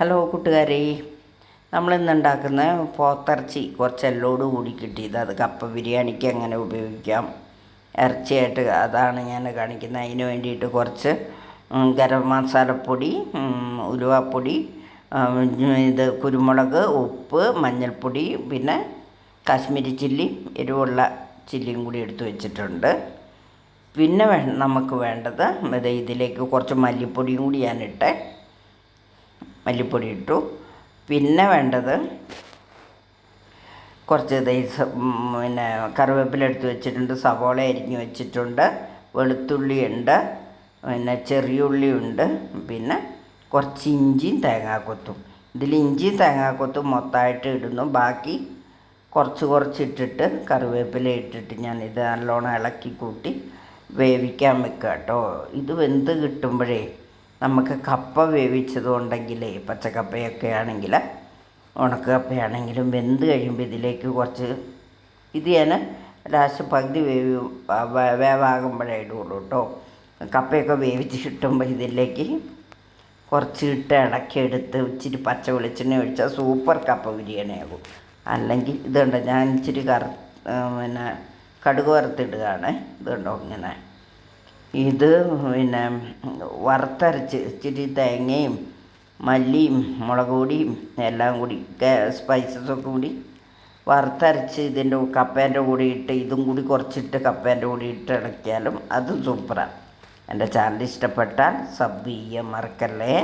Hello കൂട്ടുകാരെ നമ്മളിന്ന് ഉണ്ടാക്കുന്ന പോത്തിറച്ചി കുറച്ച് എല്ലോട് കൂടി കിട്ടിയത്. അത് കപ്പ ബിരിയാണിക്ക് എങ്ങനെ ഉപയോഗിക്കാം ഇറച്ചിയായിട്ട് അതാണ് ഞാൻ കാണിക്കുന്നത്. അതിന് വേണ്ടിയിട്ട് കുറച്ച് ഗരം മസാലപ്പൊടി ഉലുവാപ്പൊടി ഇത് കുരുമുളക് ഉപ്പ് മഞ്ഞൾപ്പൊടി പിന്നെ കാശ്മീരി ചില്ലി എരിവുള്ള ചില്ലിയും കൂടി എടുത്തു വെച്ചിട്ടുണ്ട്. പിന്നെ വേ നമുക്ക് വേണ്ടത് ഇത് ഇതിലേക്ക് കുറച്ച് മല്ലിപ്പൊടിയും കൂടി ഞാനിട്ടെ. മല്ലിപ്പൊടി ഇട്ടു പിന്നെ വേണ്ടത് കുറച്ച് പിന്നെ കറിവേപ്പില എടുത്ത് വെച്ചിട്ടുണ്ട് സവോള അരിഞ്ഞ് വെച്ചിട്ടുണ്ട് വെളുത്തുള്ളി ഉണ്ട് പിന്നെ ചെറിയുള്ളിയുണ്ട് പിന്നെ കുറച്ച് ഇഞ്ചിയും തേങ്ങാക്കൊത്തും. ഇതിൽ ഇഞ്ചിയും തേങ്ങാക്കൊത്തും മൊത്തമായിട്ട് ഇടുന്നു. ബാക്കി കുറച്ച് കുറച്ച് ഇട്ടിട്ട് കറിവേപ്പില ഇട്ടിട്ട് ഞാൻ ഇത് നല്ലോണം ഇളക്കി കൂട്ടി വേവിക്കാൻ വെക്കുക കേട്ടോ ഇത് വെന്ത് കിട്ടുമ്പോഴേ നമുക്ക് കപ്പ വേവിച്ചതുണ്ടെങ്കിലേ പച്ചക്കപ്പയൊക്കെ ആണെങ്കിൽ ഉണക്കക്കപ്പയാണെങ്കിലും വെന്ത് കഴിയുമ്പോൾ ഇതിലേക്ക് കുറച്ച് ഇത് ഞാൻ ലാസ്റ്റ് പകുതി വേവി വേവാകുമ്പോഴേ ഇടുകയുള്ളൂ കേട്ടോ. കപ്പയൊക്കെ വേവിച്ച് കിട്ടുമ്പോൾ ഇതിലേക്ക് കുറച്ച് ഇട്ട് ഇളക്കിയെടുത്ത് ഇച്ചിരി പച്ച വെളിച്ചെണ്ണ ഒഴിച്ചാൽ സൂപ്പർ കപ്പ ബിരിയാണിയാകും. അല്ലെങ്കിൽ ഇതുണ്ട് ഞാൻ ഇച്ചിരി കറ പിന്നെ കടുക് വറുത്തിടുകയാണ്. ഇതുണ്ടോ ഇങ്ങനെ? ഇത് പിന്നെ വറുത്തരച്ച് ഇച്ചിരി തേങ്ങയും മല്ലിയും മുളക് പൊടിയും എല്ലാം കൂടി സ്പൈസസൊക്കെ കൂടി വറുത്തരച്ച് ഇതിന്റെ കപ്പേന്റെ കൂടി ഇട്ട് ഇതും കൂടി കുറച്ചിട്ട് കപ്പേന്റെ കൂടി ഇട്ട് ഇളക്കിയാലും അതും സൂപ്പറാണ് എന്റെ ചാനൽ ഇഷ്ടപ്പെട്ടാൽ സബ് ചെയ്യാൻ മറക്കല്ലേ.